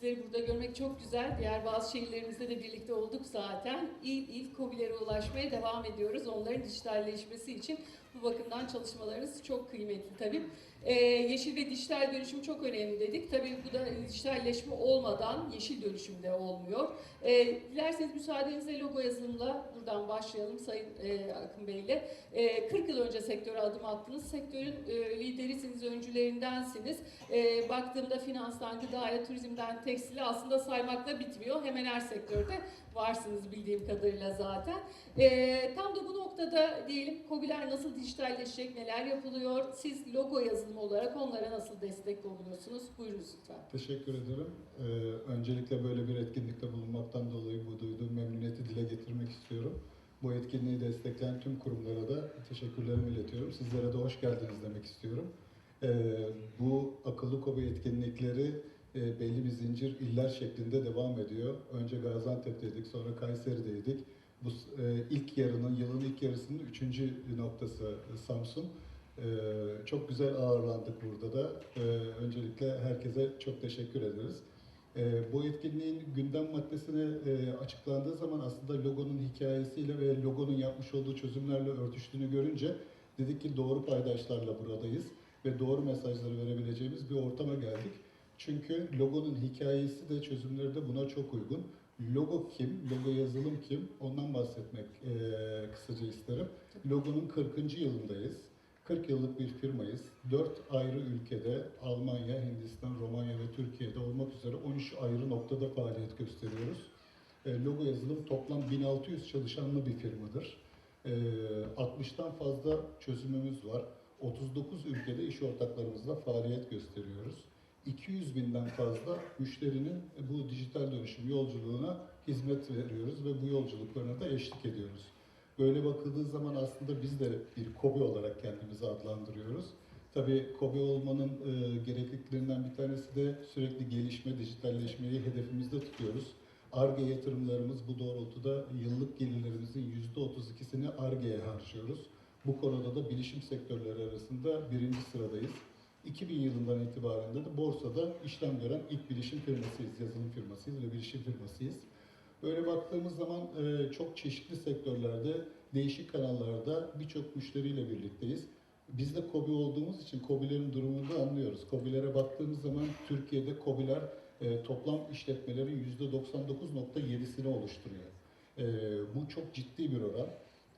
Sizleri burada görmek çok güzel. Diğer bazı şehirlerimizde de birlikte olduk zaten. İl il COBİ'lere ulaşmaya devam ediyoruz. Onların dijitalleşmesi için bu bakımdan çalışmalarınız çok kıymetli tabii. Ee, yeşil ve dijital dönüşüm çok önemli dedik. Tabii bu da dijitalleşme olmadan yeşil dönüşüm de olmuyor. Ee, dilerseniz müsaadenizle logo yazılımla buradan başlayalım Sayın e, Akın Bey'le. Ee, 40 yıl önce sektöre adım attınız. Sektörün e, liderisiniz, öncülerindensiniz. E, baktığımda finanstan, gıdaya, turizmden, tekstile aslında saymakla bitmiyor. Hemen her sektörde varsınız bildiğim kadarıyla zaten. E, tam da bu noktada diyelim KOBİ'ler nasıl dijitalleşecek, neler yapılıyor? Siz logo yazılımı olarak onlara nasıl destek oluyorsunuz? Buyurunuz lütfen. Teşekkür ederim. Ee, öncelikle böyle bir etkinlikte bulunmaktan dolayı bu duyduğum memnuniyeti dile getirmek istiyorum. Bu etkinliği destekleyen tüm kurumlara da teşekkürlerimi iletiyorum. Sizlere de hoş geldiniz demek istiyorum. Ee, bu akıllı kobi etkinlikleri e, belli bir zincir iller şeklinde devam ediyor. Önce Gaziantep'teydik, sonra Kayseri'deydik. Bu e, ilk yarının, yılın ilk yarısının üçüncü noktası Samsun. Ee, çok güzel ağırlandık burada da. Ee, öncelikle herkese çok teşekkür ederiz. Ee, bu etkinliğin gündem maddesine e, açıklandığı zaman aslında logonun hikayesiyle ve logonun yapmış olduğu çözümlerle örtüştüğünü görünce dedik ki doğru paydaşlarla buradayız ve doğru mesajları verebileceğimiz bir ortama geldik. Çünkü logonun hikayesi de çözümleri de buna çok uygun. Logo kim, logo yazılım kim ondan bahsetmek e, kısaca isterim. Logonun 40. yılındayız. 40 yıllık bir firmayız. 4 ayrı ülkede Almanya, Hindistan, Romanya ve Türkiye'de olmak üzere 13 ayrı noktada faaliyet gösteriyoruz. E, Logo yazılım toplam 1600 çalışanlı bir firmadır. E, 60'tan fazla çözümümüz var. 39 ülkede iş ortaklarımızla faaliyet gösteriyoruz. 200 binden fazla müşterinin bu dijital dönüşüm yolculuğuna hizmet veriyoruz ve bu yolculuklarına da eşlik ediyoruz. Böyle bakıldığı zaman aslında biz de bir KOBİ olarak kendimizi adlandırıyoruz. Tabii KOBİ olmanın e, gerekliliklerinden bir tanesi de sürekli gelişme, dijitalleşmeyi hedefimizde tutuyoruz. ARGE yatırımlarımız bu doğrultuda yıllık gelirlerimizin %32'sini ARGE'ye harcıyoruz. Bu konuda da bilişim sektörleri arasında birinci sıradayız. 2000 yılından itibaren de borsada işlem gören ilk bilişim firmasıyız, yazılım firmasıyız ve bilişim firmasıyız. Böyle baktığımız zaman e, çok çeşitli sektörlerde, değişik kanallarda birçok müşteriyle birlikteyiz. Biz de KOBİ olduğumuz için KOBİ'lerin durumunu da anlıyoruz. KOBİ'lere baktığımız zaman Türkiye'de KOBİ'ler e, toplam işletmelerin %99.7'sini oluşturuyor. E, bu çok ciddi bir oran.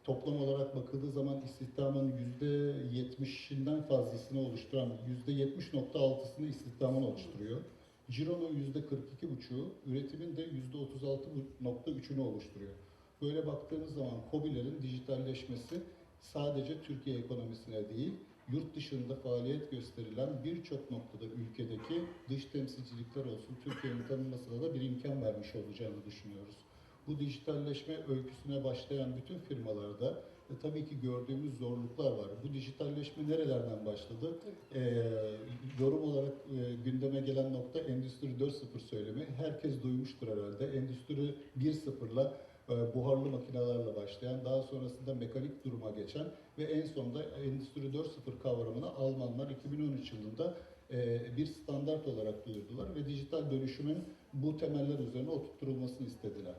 Toplam olarak bakıldığı zaman istihdamın %70'inden fazlasını oluşturan %70.6'sını istihdamın oluşturuyor. Ciro'nun %42,5'u, üretimin de %36,3'ünü oluşturuyor. Böyle baktığımız zaman KOBİ'lerin dijitalleşmesi sadece Türkiye ekonomisine değil, yurt dışında faaliyet gösterilen birçok noktada ülkedeki dış temsilcilikler olsun, Türkiye'nin tanınmasına da bir imkan vermiş olacağını düşünüyoruz. Bu dijitalleşme öyküsüne başlayan bütün firmalarda e, tabii ki gördüğümüz zorluklar var. Bu dijitalleşme nerelerden başladı? E, yorum olarak e, gündeme gelen nokta Endüstri 4.0 söylemi. Herkes duymuştur herhalde. Endüstri 1.0'la e, buharlı makinelerle başlayan, daha sonrasında mekanik duruma geçen ve en sonunda Endüstri 4.0 kavramını Almanlar 2013 yılında e, bir standart olarak duyurdular ve dijital dönüşümün bu temeller üzerine oturtturulmasını istediler.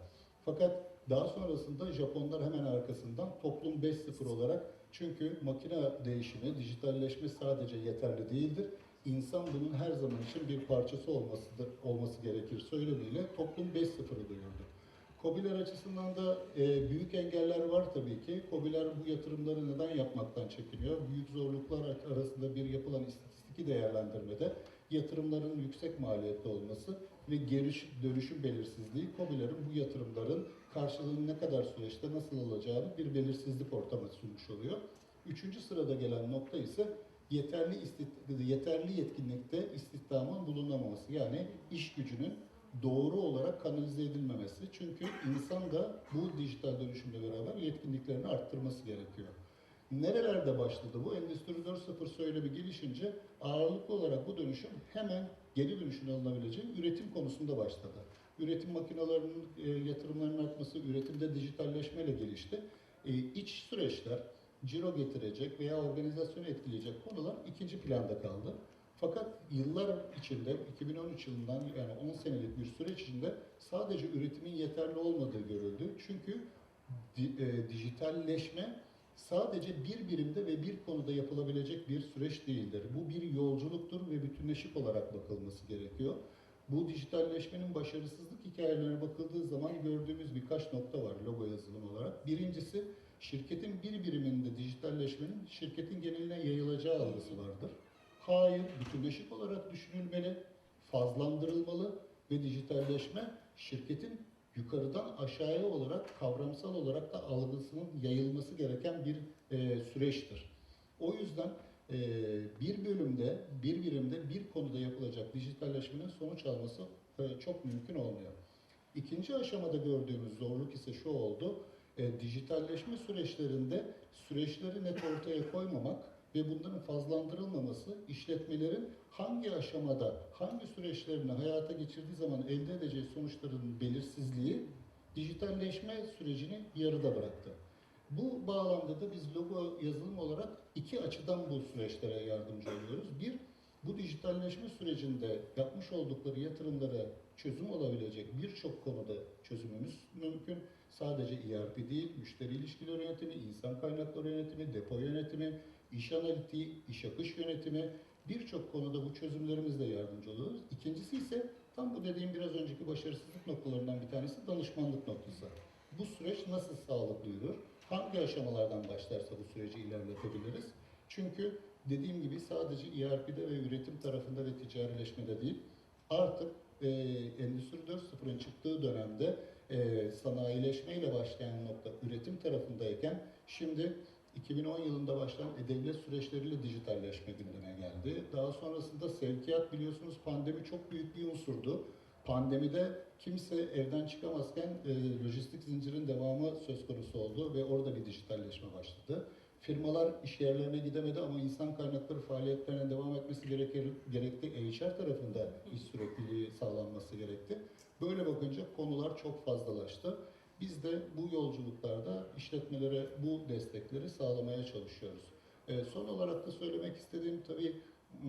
Fakat daha sonrasında Japonlar hemen arkasından toplum 5.0 olarak çünkü makine değişimi, dijitalleşme sadece yeterli değildir. İnsan bunun her zaman için bir parçası olmasıdır, olması gerekir söylemiyle toplum 5.0'ı duyurdu. KOBİ'ler açısından da e, büyük engeller var tabii ki. KOBİ'ler bu yatırımları neden yapmaktan çekiniyor? Büyük zorluklar arasında bir yapılan istatistiki değerlendirmede yatırımların yüksek maliyetli olması ve geri dönüşüm belirsizliği KOBİ'lerin bu yatırımların karşılığını ne kadar süreçte nasıl alacağını bir belirsizlik ortamı sunmuş oluyor. Üçüncü sırada gelen nokta ise yeterli yeterli yetkinlikte istihdamın bulunamaması. Yani iş gücünün doğru olarak kanalize edilmemesi. Çünkü insan da bu dijital dönüşümle beraber yetkinliklerini arttırması gerekiyor. Nerelerde başladı bu? Endüstri 4.0 söylemi gelişince ağırlıklı olarak bu dönüşüm hemen geri dönüşün alınabileceği üretim konusunda başladı. Üretim makinelerinin e, yatırımlarının artması, üretimde dijitalleşmeyle gelişti. E, iç süreçler, ciro getirecek veya organizasyonu etkileyecek konular ikinci planda kaldı. Fakat yıllar içinde 2013 yılından yani 10 senelik süreç içinde sadece üretimin yeterli olmadığı görüldü. Çünkü di- e, dijitalleşme sadece bir birimde ve bir konuda yapılabilecek bir süreç değildir. Bu bir yolculuktur ve bütünleşik olarak bakılması gerekiyor. Bu dijitalleşmenin başarısızlık hikayelerine bakıldığı zaman gördüğümüz birkaç nokta var logo yazılım olarak. Birincisi şirketin bir biriminde dijitalleşmenin şirketin geneline yayılacağı algısı vardır. Hayır, bütünleşik olarak düşünülmeli, fazlandırılmalı ve dijitalleşme şirketin yukarıdan aşağıya olarak kavramsal olarak da algısının yayılması gereken bir e, süreçtir. O yüzden e, bir bölümde, bir birimde, bir konuda yapılacak dijitalleşmenin sonuç alması e, çok mümkün olmuyor. İkinci aşamada gördüğümüz zorluk ise şu oldu. E, dijitalleşme süreçlerinde süreçleri net ortaya koymamak ve bunların fazlandırılmaması işletmelerin hangi aşamada, hangi süreçlerini hayata geçirdiği zaman elde edeceği sonuçların belirsizliği dijitalleşme sürecini yarıda bıraktı. Bu bağlamda da biz logo yazılım olarak iki açıdan bu süreçlere yardımcı oluyoruz. Bir, bu dijitalleşme sürecinde yapmış oldukları yatırımlara çözüm olabilecek birçok konuda çözümümüz mümkün. Sadece ERP değil, müşteri ilişkileri yönetimi, insan kaynakları yönetimi, depo yönetimi, iş analitiği, iş akış yönetimi birçok konuda bu çözümlerimizle yardımcı oluyoruz. İkincisi ise tam bu dediğim biraz önceki başarısızlık noktalarından bir tanesi danışmanlık noktası. Bu süreç nasıl sağlıklı yürür? Hangi aşamalardan başlarsa bu süreci ilerletebiliriz? Çünkü dediğim gibi sadece ERP'de ve üretim tarafında ve ticarileşmede değil, artık e, Endüstri 4.0'ın çıktığı dönemde e, sanayileşmeyle başlayan nokta üretim tarafındayken şimdi 2010 yılında başlayan e-devlet süreçleriyle dijitalleşme gündeme geldi. Daha sonrasında sevkiyat biliyorsunuz pandemi çok büyük bir unsurdu. Pandemide kimse evden çıkamazken e, lojistik zincirin devamı söz konusu oldu ve orada bir dijitalleşme başladı. Firmalar iş yerlerine gidemedi ama insan kaynakları faaliyetlerine devam etmesi gerekir, gerekti. HR tarafında iş sürekliliği sağlanması gerekti. Böyle bakınca konular çok fazlalaştı. Biz de bu yolculuklarda işletmelere bu destekleri sağlamaya çalışıyoruz. E, son olarak da söylemek istediğim tabii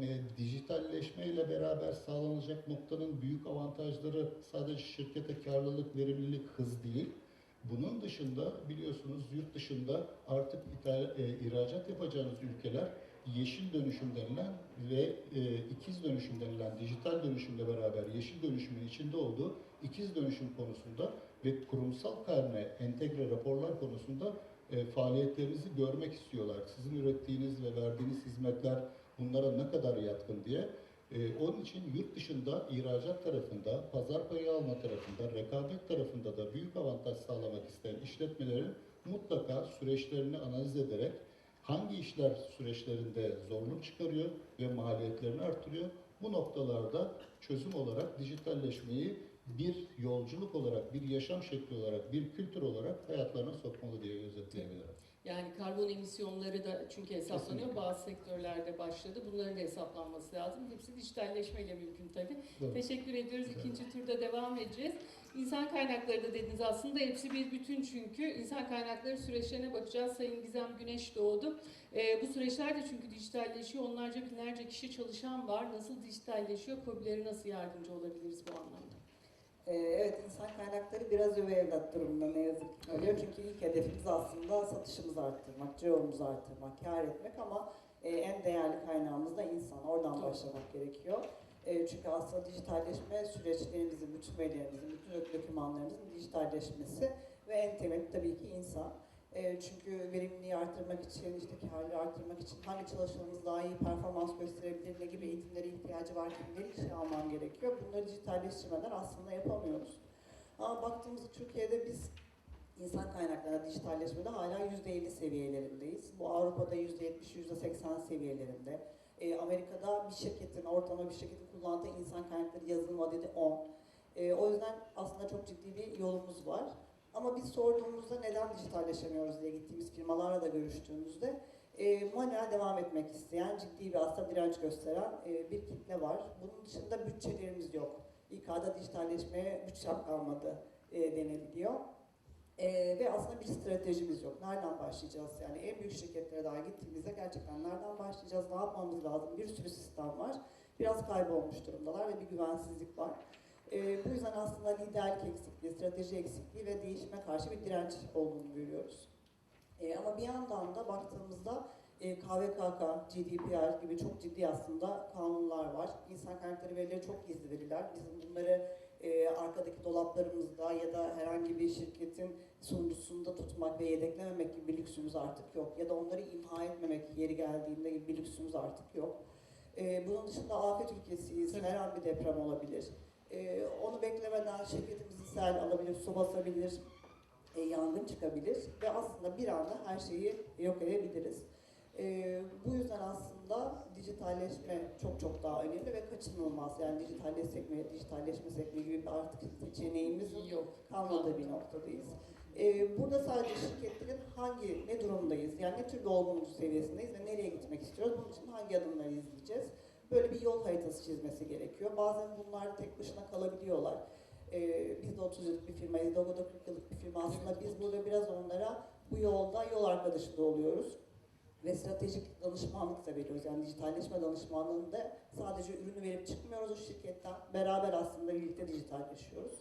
e, dijitalleşme ile beraber sağlanacak noktanın büyük avantajları sadece şirkete karlılık, verimlilik, hız değil. Bunun dışında biliyorsunuz yurt dışında artık ithal, e, ihracat yapacağınız ülkeler yeşil dönüşüm denilen ve e, ikiz dönüşüm denilen dijital dönüşümle beraber yeşil dönüşümün içinde olduğu ikiz dönüşüm konusunda ve kurumsal karne entegre raporlar konusunda e, faaliyetlerinizi görmek istiyorlar. Sizin ürettiğiniz ve verdiğiniz hizmetler bunlara ne kadar yatkın diye. E, onun için yurt dışında ihracat tarafında, pazar payı alma tarafında, rekabet tarafında da büyük avantaj sağlamak isteyen işletmelerin mutlaka süreçlerini analiz ederek hangi işler süreçlerinde zorluk çıkarıyor ve maliyetlerini artırıyor. Bu noktalarda çözüm olarak dijitalleşmeyi bir yolculuk olarak, bir yaşam şekli olarak, bir kültür olarak hayatlarına sokmalı diye özetleyebilirim. Yani karbon emisyonları da çünkü hesaplanıyor. Kesinlikle. Bazı sektörlerde başladı. Bunların da hesaplanması lazım. Hepsi dijitalleşmeyle mümkün tabii. Doğru. Teşekkür ediyoruz. İkinci turda devam edeceğiz. İnsan kaynakları da dediniz aslında. Hepsi bir bütün çünkü. İnsan kaynakları süreçlerine bakacağız. Sayın Gizem Güneş doğdu. Ee, bu süreçler de çünkü dijitalleşiyor. Onlarca binlerce kişi çalışan var. Nasıl dijitalleşiyor? COBİ'lere nasıl yardımcı olabiliriz bu anlamda? Ee, Evet, insan kaynakları biraz üvey evlat durumunda ne yazık ki oluyor. Çünkü ilk hedefimiz aslında satışımızı arttırmak, ciromuzu arttırmak, kar etmek ama e, en değerli kaynağımız da insan. Oradan Doğru. başlamak gerekiyor. E, Çünkü aslında dijitalleşme süreçlerimizin, bütün verilerimizin, bütün dokümanlarımızın dijitalleşmesi ve en temeli tabii ki insan. E, Çünkü verimliliği arttırmak için, işte karlılığı arttırmak için hangi çalışanımız daha iyi performans gösterebilir, ne gibi eğitimlere ihtiyacı var, kimleri işe alman gerekiyor. Bunları dijitalleştirmeden aslında yapamıyoruz. Ama baktığımızda Türkiye'de biz insan kaynakları dijitalleşmede hala %50 seviyelerindeyiz. Bu Avrupa'da %70, %80 seviyelerinde. E, Amerika'da bir şirketin, ortalama bir şirketin kullandığı insan kaynakları yazılım adedi 10. E, o yüzden aslında çok ciddi bir yolumuz var. Ama biz sorduğumuzda neden dijitalleşemiyoruz diye gittiğimiz firmalarla da görüştüğümüzde e, manuel devam etmek isteyen, ciddi bir aslında direnç gösteren e, bir kitle var. Bunun dışında bütçelerimiz yok. İK'da dijitalleşmeye bütçem kalmadı e, denebiliyor. E, ve aslında bir stratejimiz yok. Nereden başlayacağız? Yani en büyük şirketlere daha gittiğimizde gerçekten nereden başlayacağız, ne yapmamız lazım? Bir sürü sistem var. Biraz kaybolmuş durumdalar ve bir güvensizlik var. E, bu yüzden aslında liderlik eksikliği, strateji eksikliği ve değişime karşı bir direnç olduğunu görüyoruz. E, ama bir yandan da baktığımızda e, KVKK, GDPR gibi çok ciddi aslında kanunlar var. İnsan kaynakları verileri çok gizli veriler. Bizim bunları e, arkadaki dolaplarımızda ya da herhangi bir şirketin sunucusunda tutmak ve yedeklememek gibi bir lüksümüz artık yok. Ya da onları imha etmemek yeri geldiğinde gibi bir lüksümüz artık yok. E, bunun dışında afet ülkesiyiz. Her an bir deprem olabilir. E, onu beklemeden şirketimizi sel alabilir, su basabilir, e, yangın çıkabilir ve aslında bir anda her şeyi yok edebiliriz. E, bu yüzden aslında dijitalleşme çok çok daha önemli ve kaçınılmaz. Yani dijitalleşsek mi, dijitalleşmesek mi gibi artık seçeneğimiz Yok. kalmadığı bir noktadayız. E, burada sadece şirketlerin hangi, ne durumdayız, yani ne tür olgunluk seviyesindeyiz ve nereye gitmek istiyoruz, bunun için hangi adımları izleyeceğiz? Böyle bir yol haritası çizmesi gerekiyor. Bazen bunlar tek başına kalabiliyorlar. Ee, biz de 30 yıllık bir firmayız, Dogo da 40 yıllık bir firma. Aslında biz burada biraz onlara bu yolda yol arkadaşı da oluyoruz. Ve stratejik danışmanlık da veriyoruz. Yani dijitalleşme danışmanlığında sadece ürünü verip çıkmıyoruz o şirketten. Beraber aslında birlikte dijitalleşiyoruz.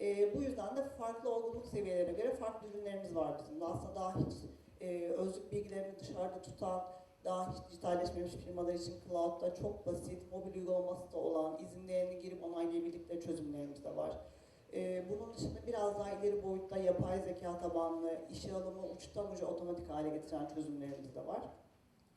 Ee, bu yüzden de farklı olgunluk seviyelerine göre farklı ürünlerimiz var bizim. Aslında daha hiç e, özlük bilgilerini dışarıda tutan, daha hiç dijitalleşmemiş firmalar için cloud'da çok basit, mobil uygulaması da olan, izinlerini girip onaylayabildikleri çözümlerimiz de var. Ee, bunun dışında biraz daha ileri boyutta yapay zeka tabanlı, işe alımı uçtan uca otomatik hale getiren çözümlerimiz de var.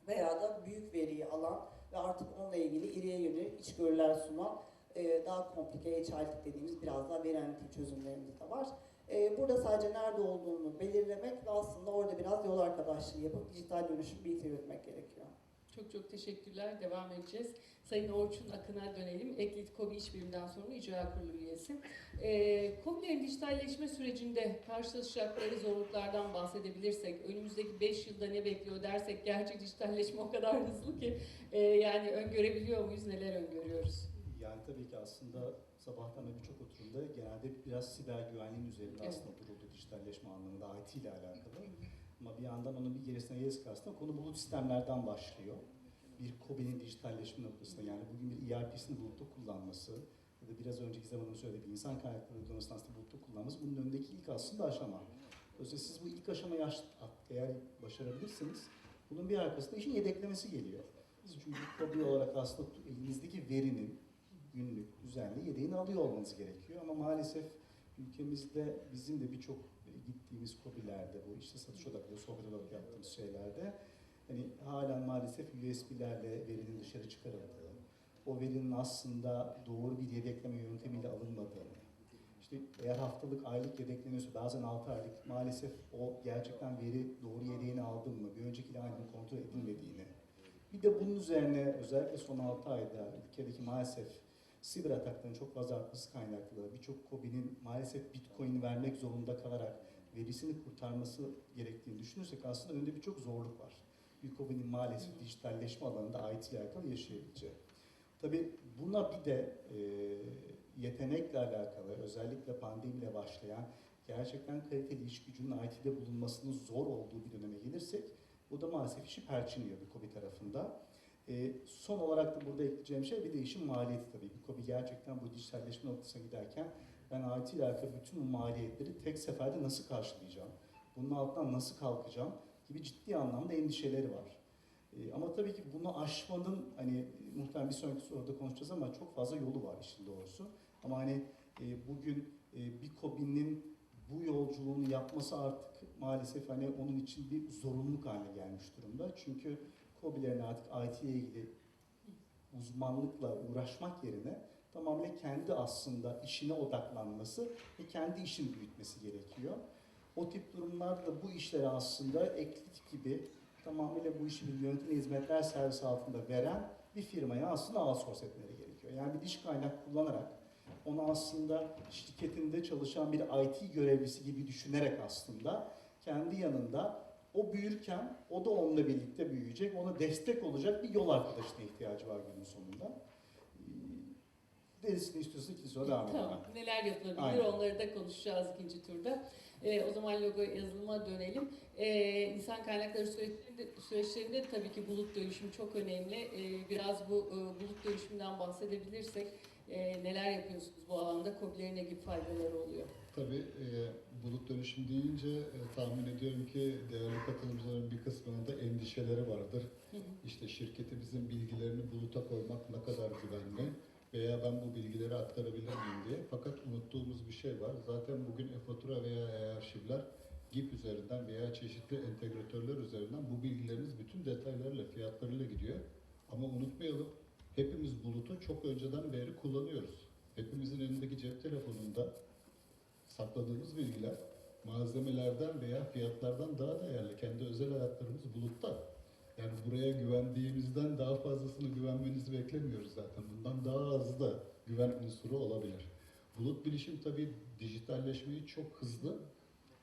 Veya da büyük veriyi alan ve artık onunla ilgili iriye yönelik içgörüler sunan e, daha komplike HR'lik dediğimiz biraz daha veri çözümlerimiz de var. E, burada sadece nerede olduğunu belirlemek ve aslında orada biraz yol arkadaşlığı yapıp dijital dönüşüm birlikte yürütmek gerekiyor. Çok çok teşekkürler. Devam edeceğiz. Sayın Orçun Akın'a dönelim. Eklit KOBİ İşbirliği'nden sonra icra kurulu üyesi. Ee, KOBİ'lerin dijitalleşme sürecinde karşılaşacakları zorluklardan bahsedebilirsek, önümüzdeki 5 yılda ne bekliyor dersek, gerçi dijitalleşme o kadar hızlı ki e, yani öngörebiliyor muyuz, neler öngörüyoruz? Yani tabii ki aslında sabahtan beri birçok oturumda genelde biraz siber güvenliğin üzerinde Evet. aslında duruldu dijitalleşme anlamında IT ile alakalı. Ama bir yandan onun bir gerisine gerisine karşısında konu bulut sistemlerden başlıyor. Bir COBİ'nin dijitalleşme noktasında yani bugün bir ERP'sini bulutta kullanması ya da biraz önce Gizem Hanım söylediği bir insan kaynakları uygulamasını aslında bulutta kullanması bunun önündeki ilk aslında aşama. Dolayısıyla siz bu ilk aşamayı aş- eğer başarabilirseniz bunun bir arkasında işin yedeklemesi geliyor. Siz çünkü COBİ olarak aslında elinizdeki verinin günlük, düzenli yedeğini alıyor olmanız gerekiyor. Ama maalesef ülkemizde bizim de birçok gittiğimiz kobilerde bu işte satış odaklı, sohbet odaklı yaptığımız şeylerde hani halen maalesef USB'lerle verinin dışarı çıkarıldığı, o verinin aslında doğru bir yedekleme yöntemiyle alınmadığını, işte eğer haftalık, aylık yedekleniyorsa bazen 6 aylık maalesef o gerçekten veri doğru yedeğini aldın mı, bir öncekiyle aynı kontrol edilmediğini, bir de bunun üzerine özellikle son 6 ayda ülkedeki maalesef siber atakların çok fazla artması kaynaklı birçok COBİ'nin maalesef Bitcoin vermek zorunda kalarak verisini kurtarması gerektiğini düşünürsek aslında önünde birçok zorluk var. Bir COBİ'nin maalesef dijitalleşme alanında IT ile alakalı yaşayabileceği. Tabii buna bir de e, yetenekle alakalı özellikle pandemiyle başlayan gerçekten kaliteli iş gücünün IT'de bulunmasının zor olduğu bir döneme gelirsek bu da maalesef işi perçinliyor bir COBİ tarafında. E, son olarak da burada ekleyeceğim şey bir de işin maliyeti tabii. COBİ gerçekten bu dijitalleşme noktasına giderken ben IT ile alakalı bütün bu maliyetleri tek seferde nasıl karşılayacağım? Bunun altından nasıl kalkacağım? gibi ciddi anlamda endişeleri var. E, ama tabii ki bunu aşmanın hani muhtemelen bir sonraki soruda konuşacağız ama çok fazla yolu var işin doğrusu. Ama hani e, bugün e, bir bu yolculuğunu yapması artık maalesef hani onun için bir zorunluluk haline gelmiş durumda. Çünkü COBİ'lerin artık IT ile ilgili uzmanlıkla uğraşmak yerine tamamen kendi aslında işine odaklanması ve kendi işini büyütmesi gerekiyor. O tip durumlarda bu işleri aslında Eklit gibi tamamıyla bu işi bir yönetim hizmetler servisi altında veren bir firmaya aslında outsource etmeleri gerekiyor. Yani bir dış kaynak kullanarak onu aslında şirketinde çalışan bir IT görevlisi gibi düşünerek aslında kendi yanında o büyürken o da onunla birlikte büyüyecek, ona destek olacak bir yol arkadaşına ihtiyacı var günün sonunda. Derisini istiyorsa ikinci soru devam edelim. Tamam. Neler yapılabilir Aynen. onları da konuşacağız ikinci turda. Ee, o zaman logo yazılıma dönelim. Ee, insan kaynakları süreçlerinde, süreçlerinde tabii ki bulut dönüşümü çok önemli. Ee, biraz bu e, bulut dönüşümünden bahsedebilirsek e, neler yapıyorsunuz bu alanda? COBİ'lerin ne gibi faydaları oluyor? Tabii e, bulut dönüşüm deyince e, tahmin ediyorum ki değerli katılımcıların bir kısmının da endişeleri vardır. Hı hı. İşte şirketimizin bilgilerini buluta koymak ne kadar güvenli veya ben bu bilgileri aktarabilir miyim diye. Fakat unuttuğumuz bir şey var. Zaten bugün e-fatura veya e-arşivler GIP üzerinden veya çeşitli entegratörler üzerinden bu bilgileriniz bütün detaylarıyla, fiyatlarıyla gidiyor. Ama unutmayalım, hepimiz bulutu çok önceden beri kullanıyoruz. Hepimizin elindeki cep telefonunda sakladığımız bilgiler malzemelerden veya fiyatlardan daha değerli. Kendi özel hayatlarımız bulutta. Yani buraya güvendiğimizden daha fazlasını güvenmenizi beklemiyoruz zaten. Bundan daha az da güven unsuru olabilir. Bulut bilişim tabii dijitalleşmeyi çok hızlı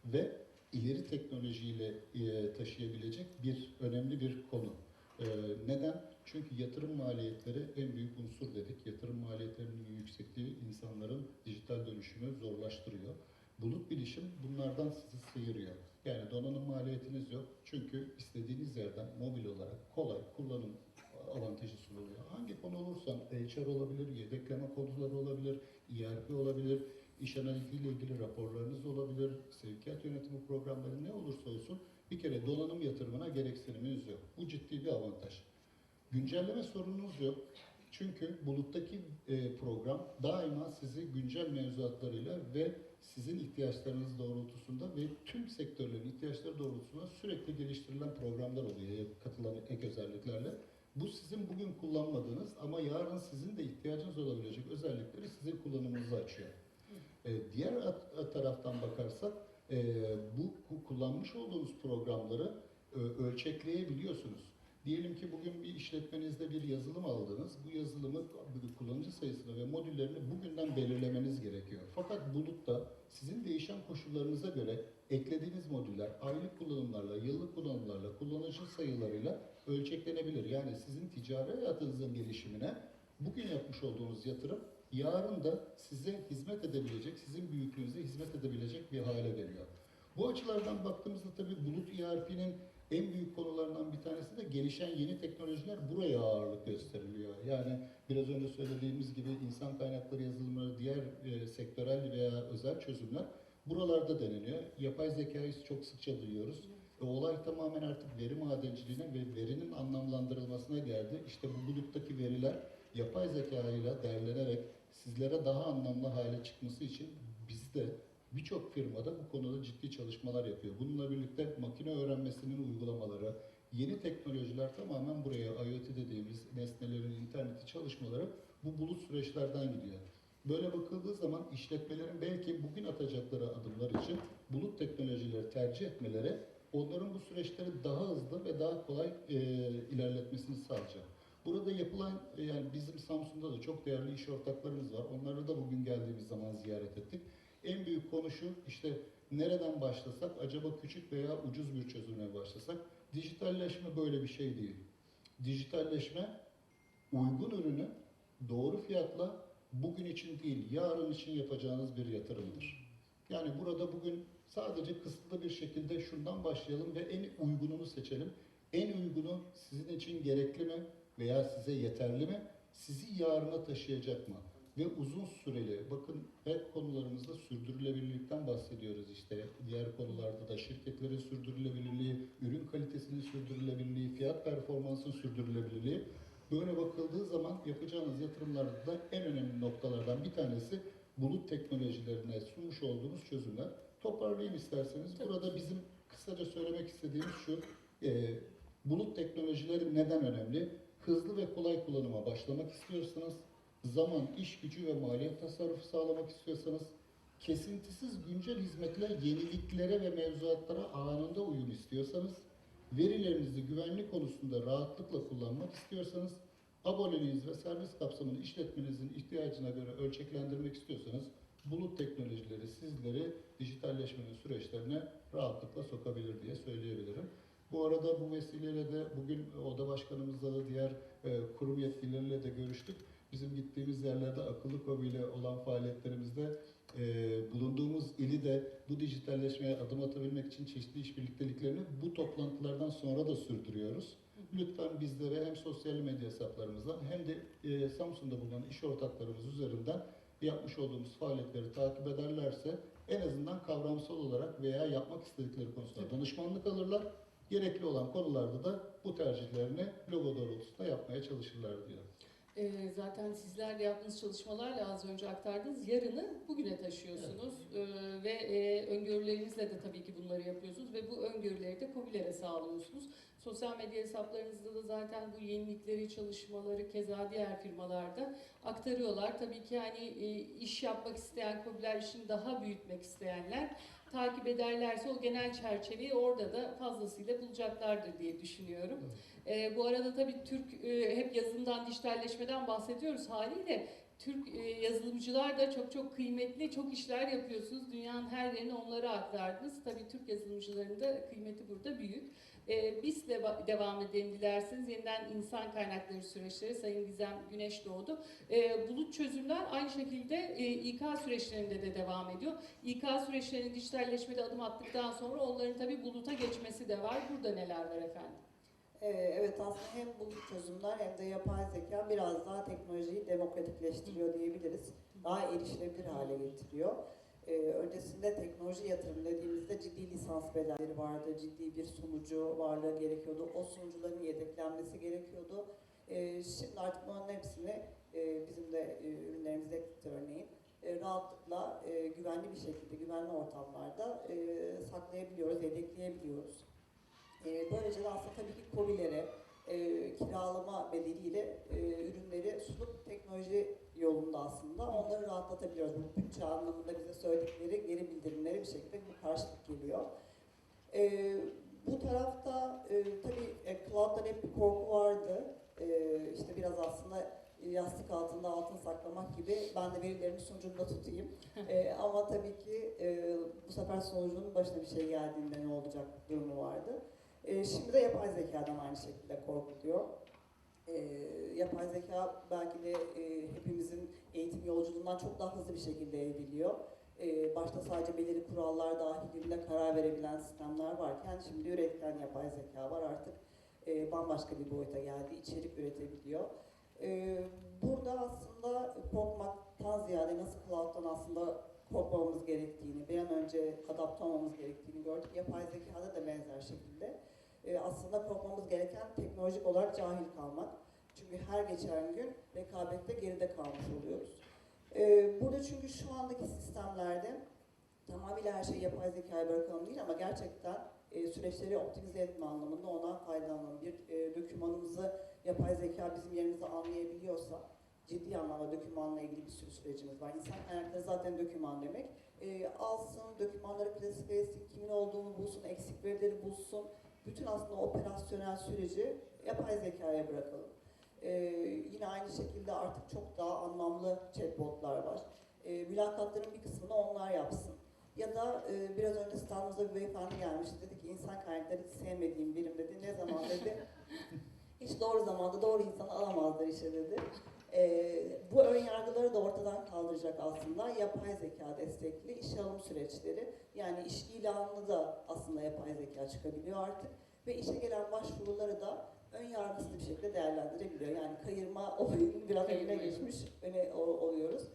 ve ileri teknolojiyle e, taşıyabilecek bir önemli bir konu. E, neden? Çünkü yatırım maliyetleri en büyük unsur dedik. Yatırım maliyetlerinin yüksekliği insanların dijital dönüşümü zorlaştırıyor. Bulut bilişim bunlardan sizi sıyırıyor. Yani donanım maliyetiniz yok. Çünkü istediğiniz yerden mobil olarak kolay kullanım avantajı sunuluyor. Hangi konu olursa HR olabilir, yedekleme konuları olabilir, ERP olabilir, iş analitiğiyle ilgili raporlarınız olabilir, sevkiyat yönetimi programları ne olursa olsun bir kere donanım yatırımına gereksiniminiz yok. Bu ciddi bir avantaj. Güncelleme sorununuz yok. Çünkü buluttaki e, program daima sizi güncel mevzuatlarıyla ve sizin ihtiyaçlarınız doğrultusunda ve tüm sektörlerin ihtiyaçları doğrultusunda sürekli geliştirilen programlar oluyor katılan ek özelliklerle. Bu sizin bugün kullanmadığınız ama yarın sizin de ihtiyacınız olabilecek özellikleri sizin kullanımınızı açıyor. E, diğer taraftan bakarsak e, bu ku- kullanmış olduğunuz programları e, ölçekleyebiliyorsunuz. Diyelim ki bugün bir işletmenizde bir yazılım aldınız. Bu yazılımı kullanıcı sayısını ve modüllerini bugünden belirlemeniz gerekiyor. Fakat bulutta sizin değişen koşullarınıza göre eklediğiniz modüller aylık kullanımlarla, yıllık kullanımlarla, kullanıcı sayılarıyla ölçeklenebilir. Yani sizin ticari hayatınızın gelişimine bugün yapmış olduğunuz yatırım yarın da size hizmet edebilecek, sizin büyüklüğünüze hizmet edebilecek bir hale geliyor. Bu açılardan baktığımızda tabii bulut ERP'nin en büyük konularından bir tanesi de gelişen yeni teknolojiler buraya ağırlık gösteriliyor. Yani biraz önce söylediğimiz gibi insan kaynakları yazılımları, diğer e, sektörel veya özel çözümler buralarda deneniyor. Yapay zekayı çok sıkça duyuyoruz. E, olay tamamen artık veri madenciliğine ve verinin anlamlandırılmasına geldi. İşte bu buluttaki veriler yapay zeka ile derlenerek sizlere daha anlamlı hale çıkması için bizde birçok firmada bu konuda ciddi çalışmalar yapıyor. Bununla birlikte makine öğrenmesinin uygulamaları, yeni teknolojiler tamamen buraya IoT dediğimiz nesnelerin interneti çalışmaları bu bulut süreçlerden gidiyor. Böyle bakıldığı zaman işletmelerin belki bugün atacakları adımlar için bulut teknolojileri tercih etmeleri onların bu süreçleri daha hızlı ve daha kolay e, ilerletmesini sağlayacak. Burada yapılan e, yani bizim Samsun'da da çok değerli iş ortaklarımız var. Onları da bugün geldiğimiz zaman ziyaret ettik. En büyük konu şu işte nereden başlasak acaba küçük veya ucuz bir çözümle başlasak dijitalleşme böyle bir şey değil. Dijitalleşme uygun ürünü doğru fiyatla bugün için değil yarın için yapacağınız bir yatırımdır. Yani burada bugün sadece kısıtlı bir şekilde şundan başlayalım ve en uygununu seçelim. En uygunu sizin için gerekli mi veya size yeterli mi? Sizi yarına taşıyacak mı? Ve uzun süreli, bakın hep konularımızda sürdürülebilirlikten bahsediyoruz işte. Diğer konularda da şirketlerin sürdürülebilirliği, ürün kalitesinin sürdürülebilirliği, fiyat performansının sürdürülebilirliği. Böyle bakıldığı zaman yapacağınız yatırımlarda en önemli noktalardan bir tanesi bulut teknolojilerine sunmuş olduğumuz çözümler. Toparlayayım isterseniz. Tabii Burada bizim kısaca söylemek istediğimiz şu, e, bulut teknolojileri neden önemli? Hızlı ve kolay kullanıma başlamak istiyorsanız, zaman, iş gücü ve maliyet tasarrufu sağlamak istiyorsanız, kesintisiz güncel hizmetle yeniliklere ve mevzuatlara anında uyum istiyorsanız, verilerinizi güvenlik konusunda rahatlıkla kullanmak istiyorsanız, aboneliğiniz ve servis kapsamını işletmenizin ihtiyacına göre ölçeklendirmek istiyorsanız, bulut teknolojileri sizleri dijitalleşmenin süreçlerine rahatlıkla sokabilir diye söyleyebilirim. Bu arada bu vesileyle de bugün oda başkanımızla da diğer e, kurum yetkilileriyle de görüştük. Bizim gittiğimiz yerlerde akıllı kobi ile olan faaliyetlerimizde e, bulunduğumuz ili de bu dijitalleşmeye adım atabilmek için çeşitli iş birlikteliklerini bu toplantılardan sonra da sürdürüyoruz. lütfen bizlere hem sosyal medya hesaplarımızdan hem de e, Samsun'da bulunan iş ortaklarımız üzerinden yapmış olduğumuz faaliyetleri takip ederlerse en azından kavramsal olarak veya yapmak istedikleri konusunda danışmanlık alırlar. Gerekli olan konularda da bu tercihlerini logo doğrultusunda yapmaya çalışırlar diyor. Ee, zaten sizler de yaptığınız çalışmalarla az önce aktardınız. Yarını bugüne taşıyorsunuz Ee, ve e, öngörülerinizle de tabii ki bunları yapıyorsunuz ve bu öngörüleri de COBİ'lere sağlıyorsunuz. Sosyal medya hesaplarınızda da zaten bu yenilikleri, çalışmaları keza diğer firmalarda aktarıyorlar. Tabii ki hani e, iş yapmak isteyen COBİ'ler, işini daha büyütmek isteyenler takip ederlerse o genel çerçeveyi orada da fazlasıyla bulacaklardır diye düşünüyorum. Ee, bu arada tabii Türk e, hep yazılımdan, dijitalleşmeden bahsediyoruz haliyle. Türk e, yazılımcılar da çok çok kıymetli, çok işler yapıyorsunuz. Dünyanın her yerine onları aktardınız. Tabii Türk yazılımcıların da kıymeti burada büyük. Ee, biz de devam edelim dilerseniz. Yeniden insan kaynakları süreçleri, Sayın Gizem Güneş doğdu. Ee, bulut çözümler aynı şekilde e, İK süreçlerinde de devam ediyor. İK süreçlerinin dijitalleşmede adım attıktan sonra onların tabii buluta geçmesi de var. Burada neler var efendim? Ee, Evet aslında hem bulut çözümler hem de yapay zeka biraz daha teknolojiyi demokratikleştiriyor diyebiliriz. Daha erişilebilir hale getiriyor. Ee, öncesinde teknoloji yatırım dediğimizde ciddi lisans bedelleri vardı, ciddi bir sunucu varlığı gerekiyordu. O sunucuların yedeklenmesi gerekiyordu. Ee, şimdi artık bunların hepsini e, bizim de e, ürünlerimizde örneğin e, rahatlıkla e, güvenli bir şekilde, güvenli ortamlarda e, saklayabiliyoruz, yedekleyebiliyoruz. E, böylece de aslında tabii ki COBİ'lere e, kiralama bedeliyle e, ürünleri sunup teknoloji yolunda aslında onları rahatlatabiliyoruz. Bu bütçe anlamında bize söyledikleri geri bildirimleri bir şekilde bu karşılık geliyor. E, bu tarafta e, tabii e, cloud'dan hep bir korku vardı. E, işte biraz aslında yastık altında altın saklamak gibi ben de verilerimi sunucumda tutayım. E, ama tabii ki e, bu sefer sunucunun başına bir şey geldiğinde ne olacak durumu vardı. E, şimdi de yapay zekadan aynı şekilde korkuluyor. E, yapay zeka belki de e, hepimizin eğitim yolculuğundan çok daha hızlı bir şekilde evriliyor. E, başta sadece belirli kurallar dahilinde karar verebilen sistemler varken şimdi üretilen yapay zeka var artık e, bambaşka bir boyuta geldi, içerik üretebiliyor. Burada aslında korkmaktan ziyade nasıl cloud'dan aslında korkmamamız gerektiğini, bir an önce adapte olmamız gerektiğini gördük. Yapay zekada da benzer şekilde. Ee, aslında korkmamız gereken teknolojik olarak cahil kalmak. Çünkü her geçen gün rekabette geride kalmış oluyoruz. Ee, burada çünkü şu andaki sistemlerde tamamıyla her şeyi yapay zekaya bırakalım değil ama gerçekten e, süreçleri optimize etme anlamında ona faydalanalım. Bir e, dokümanımızı yapay zeka bizim yerimize anlayabiliyorsa ciddi anlamda dokümanla ilgili bir sürü sürecimiz var. İnsan kaynakları zaten doküman demek. E, alsın, dokümanları klasifiye etsin, kimin olduğunu bulsun, eksik verileri bulsun. Bütün aslında operasyonel süreci yapay zekaya bırakalım. E, yine aynı şekilde artık çok daha anlamlı chatbotlar var. E, mülakatların bir kısmını onlar yapsın. Ya da e, biraz önce standımıza bir beyefendi gelmişti. Dedi ki insan kaynakları hiç sevmediğim birim dedi. Ne zaman dedi. hiç doğru zamanda doğru insanı alamazlar işe dedi. Ee, bu kaldıracak aslında yapay zeka destekli iş alım süreçleri. Yani iş ilanını da aslında yapay zeka çıkabiliyor artık ve işe gelen başvuruları da ön yargısız bir şekilde değerlendirebiliyor. Yani kayırma olayının biraz öne geçmiş öne oluyoruz.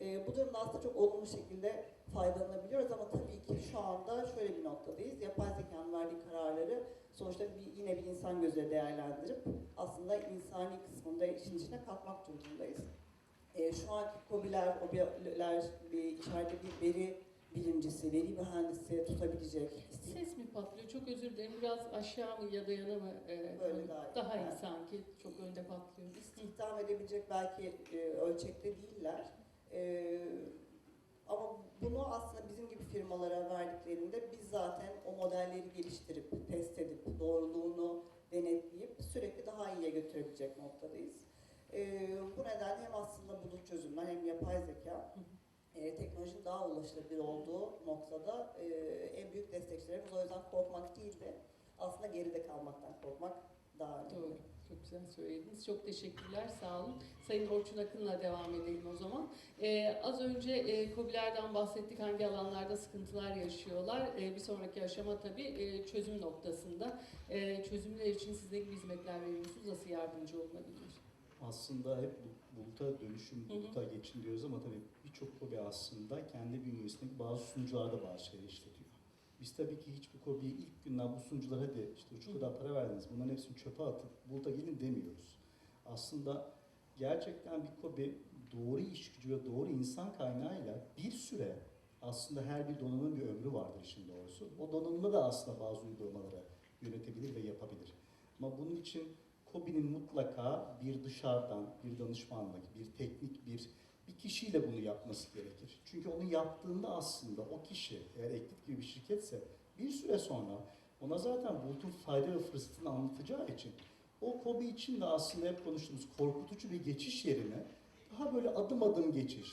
Ee, bu durumda aslında çok olumlu şekilde faydalanabiliyoruz ama tabii ki şu anda şöyle bir noktadayız. Yapay zekanın verdiği kararları sonuçta bir, yine bir insan gözüyle değerlendirip aslında insani kısmında işin içine katmak durumundayız. Ee, şu anki COBİ'ler, OBİ'ler bir, içeride bir veri bilimcisi, veri mühendisi tutabilecek. Ses mi patlıyor? Çok özür dilerim. Biraz aşağı mı ya da yana mı? e, Böyle daha daha iyi Evet. sanki. Çok önde patlıyor. istihdam edebilecek belki e, ölçekte değiller. E, ama bunu aslında bizim gibi firmalara verdiklerinde biz zaten o modelleri geliştirip, test edip, doğruluğunu denetleyip sürekli daha iyiye götürebilecek noktadayız. E, bu nedenle hem aslında bulut çözümler hem yapay zeka e, teknolojinin daha ulaşılabilir olduğu noktada e, en büyük destekçilerimiz. O yüzden korkmak değil de aslında geride kalmaktan korkmak daha önemli. Doğru. Çok güzel söylediniz. Çok teşekkürler. Sağ olun. Sayın Orçun Akın'la devam edelim o zaman. Ee, az önce e, KOBİ'lerden bahsettik. Hangi alanlarda sıkıntılar yaşıyorlar. Ee, bir sonraki aşama tabii e, çözüm noktasında. E, çözümler için siz ne gibi hizmetler veriyorsunuz? Nasıl yardımcı olunabilir? Aslında hep bu- buluta dönüşüm, buluta geçin diyoruz ama tabii birçok kobi aslında kendi bünyesindeki bazı sunucularda bazı şeyler işletiyor. Biz tabii ki hiçbir kobiye ilk günden bu sunucular hadi işte şu kadar para verdiniz bunların hepsini çöpe atıp buluta gelin demiyoruz. Aslında gerçekten bir kobi doğru iş gücü ve doğru insan kaynağıyla bir süre aslında her bir donanımın bir ömrü vardır işin doğrusu. O donanımda da aslında bazı uygulamaları yönetebilir ve yapabilir. Ama bunun için KOBİ'nin mutlaka bir dışarıdan, bir danışmanlık, bir teknik, bir bir kişiyle bunu yapması gerekir. Çünkü onu yaptığında aslında o kişi eğer Eklit gibi bir şirketse bir süre sonra ona zaten bulutun fayda ve fırsatını anlatacağı için o KOBİ için de aslında hep konuştuğumuz korkutucu bir geçiş yerine daha böyle adım adım geçiş,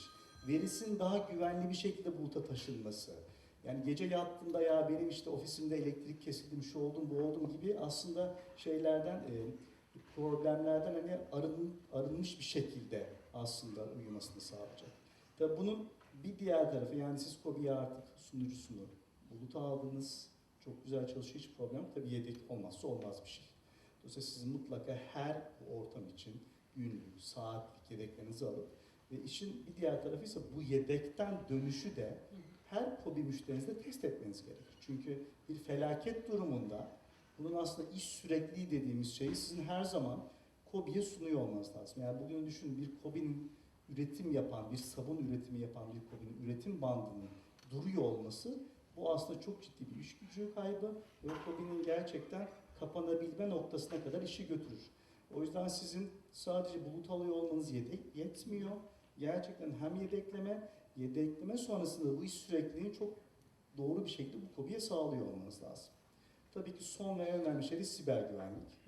verisin daha güvenli bir şekilde buluta taşınması, yani gece yattığımda ya benim işte ofisimde elektrik kesildim, şu oldum, bu oldum gibi aslında şeylerden, e, problemlerden hani arın, arınmış bir şekilde aslında uyumasını sağlayacak. Tabii bunun bir diğer tarafı yani siz KOBİ'ye artık sunucusunu buluta aldınız, çok güzel çalışıyor hiç problem yok. Tabii yedek olmazsa olmaz bir şey. Dolayısıyla siz mutlaka her ortam için günlük, saatlik yedeklerinizi alıp ve işin bir diğer tarafı ise bu yedekten dönüşü de her KOBİ müşterinizde test etmeniz gerekir. Çünkü bir felaket durumunda bunun aslında iş sürekliliği dediğimiz şeyi sizin her zaman KOBİ'ye sunuyor olmanız lazım. Yani bugün düşünün bir KOBİ'nin üretim yapan, bir sabun üretimi yapan bir KOBİ'nin üretim bandının duruyor olması bu aslında çok ciddi bir iş gücü kaybı ve KOBİ'nin gerçekten kapanabilme noktasına kadar işi götürür. O yüzden sizin sadece bulut alıyor olmanız yedek yetmiyor. Gerçekten hem yedekleme, yedekleme sonrasında bu iş sürekliliğini çok doğru bir şekilde bu KOBİ'ye sağlıyor olmanız lazım. Tabii ki son ve en önemli şey de siber güvenlik.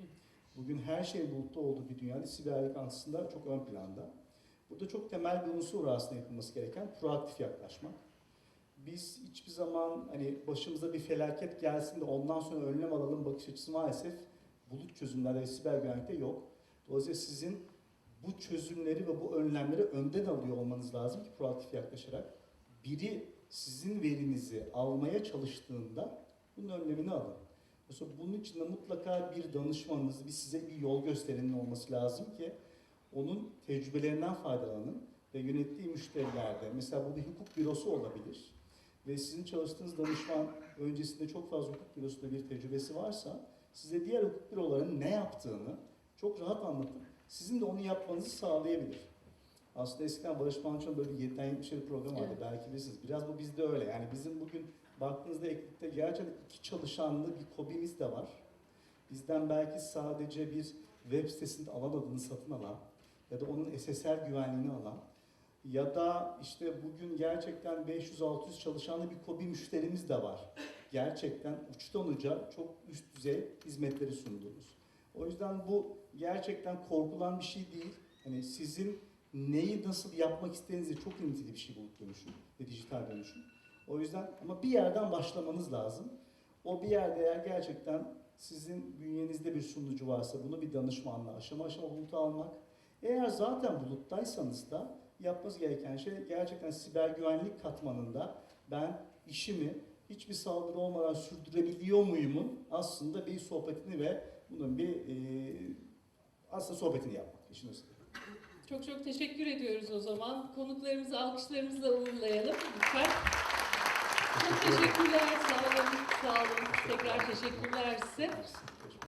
Bugün her şeyin bulutta olduğu bir dünyada siberlik aslında çok ön planda. Burada çok temel bir unsur aslında yapılması gereken proaktif yaklaşmak. Biz hiçbir zaman hani başımıza bir felaket gelsin de ondan sonra önlem alalım bakış açısı maalesef bulut çözümlerde ve siber güvenlikte yok. Dolayısıyla sizin bu çözümleri ve bu önlemleri önden alıyor olmanız lazım ki proaktif yaklaşarak. Biri sizin verinizi almaya çalıştığında bunun önlemini alın. Mesela bunun için de mutlaka bir danışmanınız, bir size bir yol gösterenin olması lazım ki onun tecrübelerinden faydalanın ve yönettiği müşterilerde, mesela bu bir hukuk bürosu olabilir ve sizin çalıştığınız danışman öncesinde çok fazla hukuk bürosunda bir tecrübesi varsa size diğer hukuk bürolarının ne yaptığını çok rahat anlatıp sizin de onu yapmanızı sağlayabilir. Aslında eskiden Barış Manço'nun böyle bir 7'den 70'e bir program vardı Evet. belki bilirsiniz. Biraz bu bizde öyle. Yani bizim bugün baktığınızda ekipte gerçekten iki çalışanlı bir kobimiz de var. Bizden belki sadece bir web sitesinde alan adını satın alan ya da onun SSL güvenliğini alan ya da işte bugün gerçekten 500-600 çalışanlı bir kobi müşterimiz de var. Gerçekten uçtan uca çok üst düzey hizmetleri sunduğumuz. O yüzden bu gerçekten korkulan bir şey değil. Hani sizin neyi nasıl yapmak istediğinizle çok ilintili bir şey bulut dönüşüm ve dijital dönüşüm. O yüzden ama bir yerden başlamanız lazım. O bir yerde eğer gerçekten sizin bünyenizde bir sunucu varsa bunu bir danışmanla aşama aşama buluta almak. Eğer zaten buluttaysanız da yapmanız gereken şey gerçekten siber güvenlik katmanında ben işimi hiçbir saldırı olmadan sürdürebiliyor muyumun aslında bir sohbetini ve bunun bir e, aslında sohbetini yapmak işin özeti. Çok çok teşekkür ediyoruz o zaman. Konuklarımızı alkışlarımızla uğurlayalım lütfen. Çok teşekkürler. Sağ olun. Sağ olun. Tekrar teşekkürler size.